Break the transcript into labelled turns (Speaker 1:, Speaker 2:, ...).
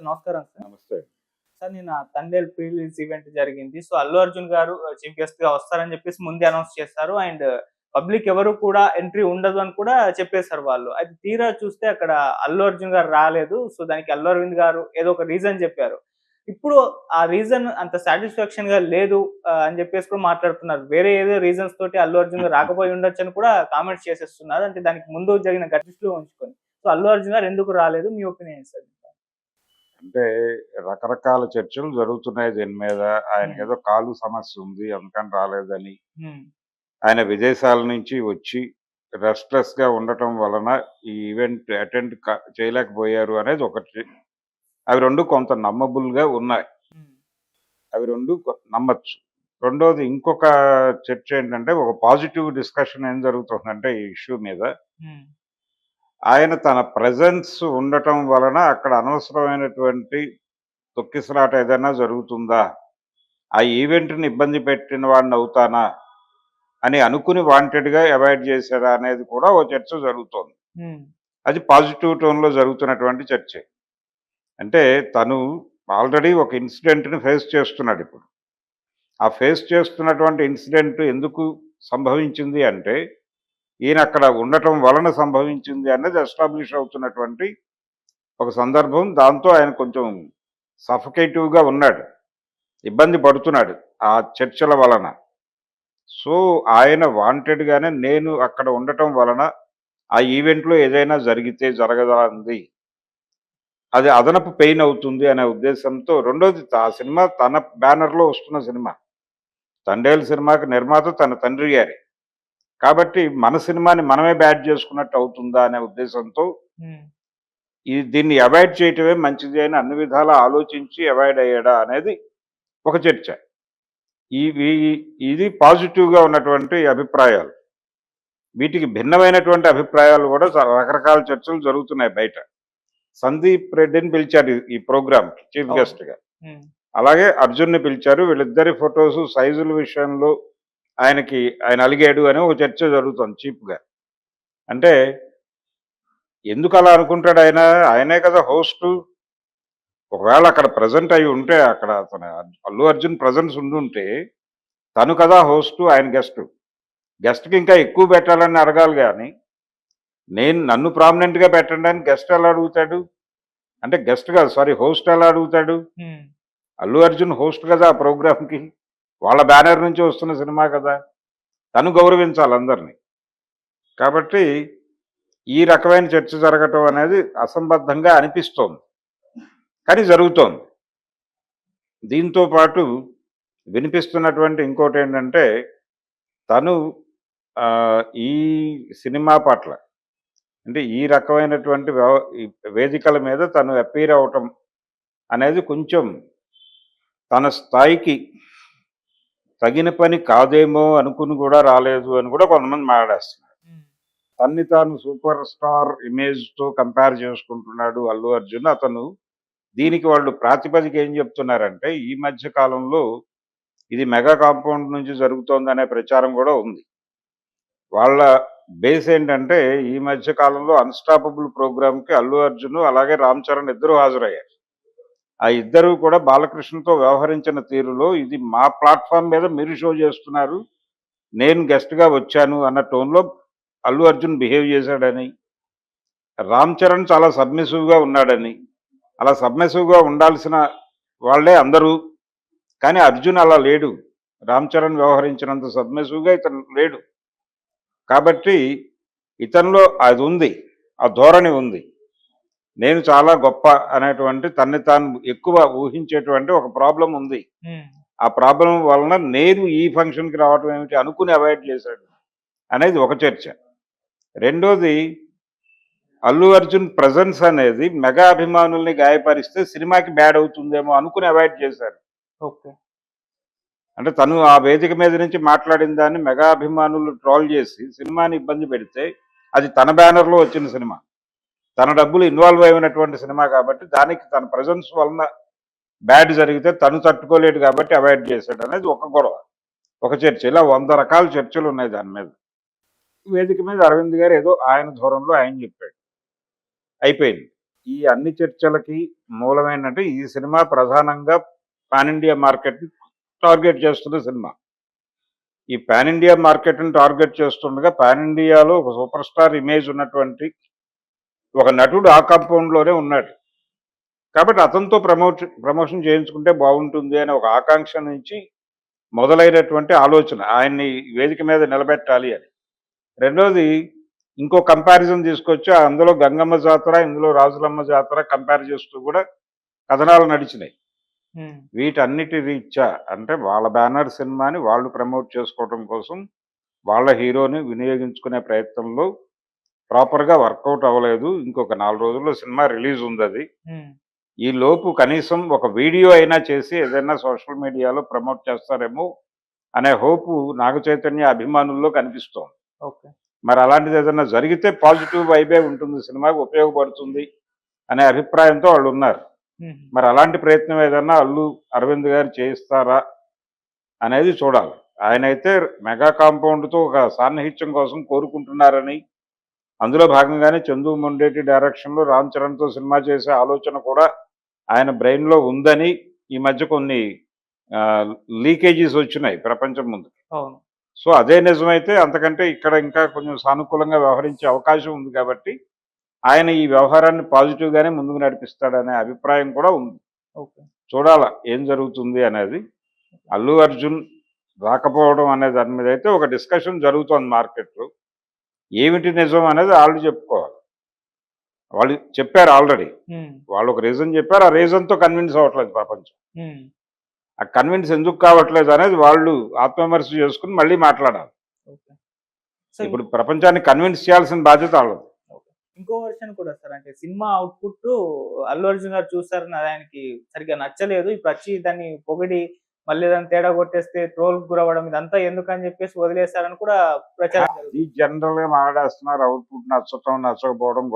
Speaker 1: Sir. నమస్కారం sir.
Speaker 2: నమస్తే.
Speaker 1: Sir నేను తండేల్ ప్రీ రిలీజ్ ఈవెంట్ జరిగింది. సో అల్లు అర్జున్ గారు చీఫ్ గెస్ట్గా వస్తారని చెప్పేసి ముందే అనౌన్స్ చేస్తారు అండ్ పబ్లిక్ ఎవరు కూడా ఎంట్రీ ఉండదు అని కూడా చెప్పేశారు వాళ్ళు. అది తీరా చూస్తే అక్కడ అల్లు అర్జున్ గారు రాలేదు. సో దానికి అల్లు అరవింద్ గారు ఏదో ఒక రీజన్ చెప్పారు. ఇప్పుడు ఆ రీజన్ అంత సాటిస్ఫాక్షన్గా లేదు అని చెప్పేసి కూడా మాట్లాడుతున్నారు. వేరే ఏదో రీజన్స్ తోటి అల్లు అర్జున్ గారు రాకపోయి ఉండొచ్చు అని కూడా కామెంట్స్ చేసేస్తున్నారు. అంటే దానికి ముందు జరిగిన గట్టిస్లో ఉంచుకొని. సో అల్లు అర్జున్ గారు ఎందుకు రాలేదు? మీ ఒపీనియన్ సార్?
Speaker 2: అంటే రకరకాల చర్చలు జరుగుతున్నాయి దీని మీద ఆయనకి
Speaker 1: Hmm.
Speaker 2: ఏదో కాలు సమస్య ఉంది అందుకని రాలేదని. ఆయన విదేశాల నుంచి వచ్చి రెస్ట్లెస్గా ఉండటం వలన ఈ ఈవెంట్ అటెండ్ చేయలేకపోయారు అనేది ఒకటి అవి రెండు కొంత నమ్మబుల్గా ఉన్నాయి. అవి రెండు నమ్మచ్చు రెండోది ఇంకొక చర్చ ఏంటంటే ఒక పాజిటివ్ డిస్కషన్ ఏం జరుగుతుందంటే ఈ ఇష్యూ మీద. ఆయన తన ప్రజెన్స్ ఉండటం వలన అక్కడ అనవసరమైనటువంటి తొక్కిసలాట ఏదైనా జరుగుతుందా? ఆ ఈవెంట్ని ఇబ్బంది పెట్టిన వాడిని అవుతానా? అని అనుకుని వాంటెడ్గా అవాయిడ్ చేశారా అనేది కూడా ఓ చర్చ జరుగుతోంది. అది పాజిటివ్ టోన్లో జరుగుతున్నటువంటి చర్చే. అంటే తను ఆల్రెడీ ఒక ఇన్సిడెంట్ని ఫేస్ చేస్తున్నాడు ఇప్పుడు. ఆ ఫేస్ చేస్తున్నటువంటి ఇన్సిడెంట్ ఎందుకు సంభవించింది అంటే ఈయన అక్కడ ఉండటం వలన సంభవించింది అనేది ఎస్టాబ్లిష్ అవుతున్నటువంటి ఒక సందర్భం. దాంతో ఆయన కొంచెం సఫకేటివ్గా ఉన్నాడు. ఇబ్బంది పడుతున్నాడు ఆ చర్చల వలన. సో ఆయన వాంటెడ్గానే నేను అక్కడ ఉండటం వలన ఆ ఈవెంట్లో ఏదైనా జరిగితే జరగదాంది అది. అదనపు పెయిన్ అవుతుంది అనే ఉద్దేశంతో రెండోది ఆ సినిమా తన బ్యానర్లో వస్తున్న సినిమా. తండేల్ సినిమాకి నిర్మాత తన తండ్రి గారే. కాబట్టి మన సినిమాని మనమే బ్యాట్ చేసుకున్నట్టు అవుతుందా అనే ఉద్దేశంతో. ఈ దీన్ని అవాయిడ్ చేయటమే మంచిది అని అన్ని విధాలా ఆలోచించి అవాయిడ్ అయ్యాడా అనేది ఒక చర్చ ఇవి ఇది పాజిటివ్గా ఉన్నటువంటి అభిప్రాయాలు వీటికి భిన్నమైనటువంటి అభిప్రాయాలు కూడా రకరకాల చర్చలు జరుగుతున్నాయి బయట సందీప్ రెడ్డిని పిలిచారు ఈ- ప్రోగ్రామ్ చీఫ్
Speaker 1: అవును.
Speaker 2: గెస్ట్గా
Speaker 1: హ్మ్.
Speaker 2: అలాగే అర్జున్ని పిలిచారు వీళ్ళిద్దరి ఫొటోస్ సైజుల విషయంలో ఆయనకి ఆయన అలిగాడు అని ఒక చర్చ జరుగుతుంది చీప్గా అంటే ఎందుకు అలా అనుకుంటాడు ఆయన? ఆయనే కదా హోస్ట్. ఒకవేళ అక్కడ ప్రజెంట్ అయి ఉంటే అక్కడ అతను అల్లు అర్జున్ ప్రజెన్స్ ఉండుంటే తను కదా హోస్ట్ ఆయన గెస్ట్. గెస్ట్కి ఇంకా ఎక్కువ పెట్టాలని అడగాలి కానీ నేను నన్ను ప్రామినెంట్గా పెట్టడానికి గెస్ట్ ఎలా అడుగుతాడు? అంటే గెస్ట్ కాదు సారీ హోస్ట్ ఎలా అడుగుతాడు. అల్లు అర్జున్ హోస్ట్ కదా ఆ ప్రోగ్రామ్కి. వాళ్ళ బ్యానర్ నుంచి వస్తున్న సినిమా కదా. తను గౌరవించాలి అందరినీ. కాబట్టి ఈ రకమైన చర్చ జరగటం అనేది అసంబద్ధంగా అనిపిస్తోంది. కానీ జరుగుతోంది. దీంతో పాటు వినిపిస్తున్నటువంటి ఇంకోటి ఏంటంటే తను ఈ సినిమా పట్ల అంటే ఈ రకమైనటువంటి వ్యవ- వేదికల మీద తను అపీర్ అవటం అనేది కొంచెం తన స్థాయికి తగిన పని కాదేమో అనుకుని కూడా రాలేదు అని కూడా కొంతమంది మాట్లాడేస్తున్నారు. తన్ని తాను సూపర్ స్టార్ ఇమేజ్తో కంపేర్ చేసుకుంటున్నాడు అల్లు అర్జున్. అతను దీనికి వాళ్ళు ప్రాతిపదిక ఏం చెప్తున్నారంటే ఈ మధ్య కాలంలో ఇది మెగా కాంపౌండ్ నుంచి జరుగుతోందనే ప్రచారం కూడా ఉంది. వాళ్ళ బేస్ ఏంటంటే ఈ మధ్య కాలంలో అన్స్టాపబుల్ ప్రోగ్రామ్కి అల్లు అర్జున్ అలాగే రామ్ చరణ్ ఇద్దరు హాజరయ్యారు. ఆ ఇద్దరు కూడా బాలకృష్ణతో వ్యవహరించిన తీరులో ఇది మా ప్లాట్ఫామ్ మీద మీరు షో చేస్తున్నారు. నేను గెస్ట్గా వచ్చాను అన్న టోన్లో అల్లు అర్జున్ బిహేవ్ చేశాడని రామ్ చరణ్ చాలా సబ్మిసివ్గా ఉన్నాడని అలా సబ్మిసివ్గా ఉండాల్సిన వాళ్ళే అందరూ. కానీ అర్జున్ అలా లేడు. రామ్ చరణ్ వ్యవహరించినంత సబ్మిసివ్గా ఇతను లేడు. కాబట్టి ఇతనిలో అది ఉంది ఆ ధోరణి ఉంది. నేను చాలా గొప్ప అనేటువంటి తన్ని తాను ఎక్కువ ఊహించేటువంటి ఒక ప్రాబ్లం ఉంది. ఆ ప్రాబ్లం వలన నేను ఈ ఫంక్షన్కి రావటం ఏమిటి అనుకుని అవాయిడ్ చేశాడు అనేది ఒక చర్చ. రెండోది అల్లు అర్జున్ ప్రజెన్స్ అనేది మెగా అభిమానుల్ని గాయపరిస్తే సినిమాకి బ్యాడ్ అవుతుందేమో అనుకుని అవాయిడ్ చేశారు
Speaker 1: ఓకే.
Speaker 2: అంటే తను ఆ వేదిక మీద నుంచి మాట్లాడిన దాన్ని మెగా అభిమానులు ట్రోల్ చేసి సినిమాని ఇబ్బంది పెడితే అది తన బ్యానర్లో వచ్చిన సినిమా. తన డబ్బులు ఇన్వాల్వ్ అయినటువంటి సినిమా కాబట్టి దానికి తన ప్రజెన్స్ వలన బ్యాడ్ జరిగితే తను తట్టుకోలేడు కాబట్టి అవాయిడ్ చేశాడు అనేది ఒక గొడవ. ఒక చర్చ. ఇలా వంద రకాల చర్చలు ఉన్నాయి దాని మీద. వేదిక మీద అరవింద్ గారు ఏదో ఆయన దూరంలో ఆయన చెప్పాడు. అయిపోయింది. ఈ అన్ని చర్చలకి మూలమైనట్టు ఈ సినిమా ప్రధానంగా పాన్ ఇండియా మార్కెట్ని టార్గెట్ చేస్తున్న సినిమా. ఈ పాన్ ఇండియా మార్కెట్ని టార్గెట్ చేస్తుండగా పాన్ ఇండియాలో ఒక సూపర్ స్టార్ ఇమేజ్ ఉన్నటువంటి ఒక నటుడు ఆ కాంపౌండ్లోనే ఉన్నాడు. కాబట్టి అతనితో ప్రమోట్ ప్రమోషన్ చేయించుకుంటే బాగుంటుంది అనే ఒక ఆకాంక్ష నుంచి మొదలైనటువంటి ఆలోచన ఆయన్ని వేదిక మీద నిలబెట్టాలి అని. రెండోది ఇంకో కంపారిజన్ తీసుకొచ్చి అందులో గంగమ్మ జాతర ఇందులో రాజులమ్మ జాతర కంపేర్ చేస్తూ కూడా కథనాలు నడిచినాయి. వీటన్నిటి రీత్యా అంటే వాళ్ళ బ్యానర్ సినిమాని వాళ్ళు ప్రమోట్ చేసుకోవడం కోసం వాళ్ళ హీరోని వినియోగించుకునే ప్రయత్నంలో ప్రాపర్గా వర్కౌట్ అవ్వలేదు. ఇంకొక నాలుగు రోజుల్లో సినిమా రిలీజ్ ఉంది అది ఈ లోపు కనీసం ఒక వీడియో అయినా చేసి ఏదైనా సోషల్ మీడియాలో ప్రమోట్ చేస్తారేమో అనే హోపు నాగ చైతన్య అభిమానుల్లో కనిపిస్తోంది. మరి అలాంటిది ఏదైనా జరిగితే పాజిటివ్ వైబే ఉంటుంది. సినిమాకి ఉపయోగపడుతుంది అనే అభిప్రాయంతో వాళ్ళు ఉన్నారు. మరి అలాంటి ప్రయత్నం ఏదన్నా అల్లు అరవింద్ గారు చేయిస్తారా అనేది చూడాలి. ఆయన అయితే మెగా కాంపౌండ్తో ఒక సాన్నిహిత్యం కోసం కోరుకుంటున్నారని అందులో భాగంగానే చందు మొండేటి డైరెక్షన్లో రామ్ చరణ్తో సినిమా చేసే ఆలోచన కూడా ఆయన బ్రెయిన్లో ఉందని ఈ మధ్య కొన్ని లీకేజీస్ వచ్చినాయి ప్రపంచం ముందు. సో అదే నిజమైతే అంతకంటే ఇక్కడ ఇంకా కొంచెం సానుకూలంగా వ్యవహరించే అవకాశం ఉంది కాబట్టి ఆయన ఈ వ్యవహారాన్ని పాజిటివ్గానే ముందుకు నడిపిస్తాడనే అభిప్రాయం కూడా ఉంది.
Speaker 1: ఓకే.
Speaker 2: చూడాల ఏం జరుగుతుంది అనేది. అల్లు అర్జున్ రాకపోవడం అనే దాని మీద అయితే ఒక డిస్కషన్ జరుగుతోంది మార్కెట్లో. ఏమిటి నిజం అనేది వాళ్ళు చెప్పుకోవాలి. వాళ్ళు చెప్పారు ఆల్రెడీ. వాళ్ళు ఒక రీజన్ చెప్పారు ఆ రీజన్తో కన్విన్స్ అవ్వట్లేదు ప్రపంచం. ఆ కన్విన్స్ ఎందుకు కావట్లేదు అనేది వాళ్ళు ఆత్మవిమర్శ చేసుకుని మళ్ళీ మాట్లాడాలి. ఇప్పుడు ప్రపంచాన్ని కన్విన్స్ చేయాల్సిన బాధ్యత వాళ్ళది.
Speaker 1: ఇంకో వర్షన్ కూడా సార్ అంటే సినిమా అవుట్పుట్ అల్లు అర్జున్ గారు చూసారని అది ఆయనకి సరిగ్గా నచ్చలేదు. ఇప్పుడు వచ్చి దాన్ని పొగిడి మళ్ళీ దాన్ని తేడా కొట్టేస్తే ట్రోల్ గురవడం ఇదంతా ఎందుకని చెప్పేసి వదిలేశారని కూడా ప్రచారం
Speaker 2: జనరల్గా మాట్లాడేస్తున్నారు. అవుట్పుట్ నచ్చటం నచ్చకపోవడం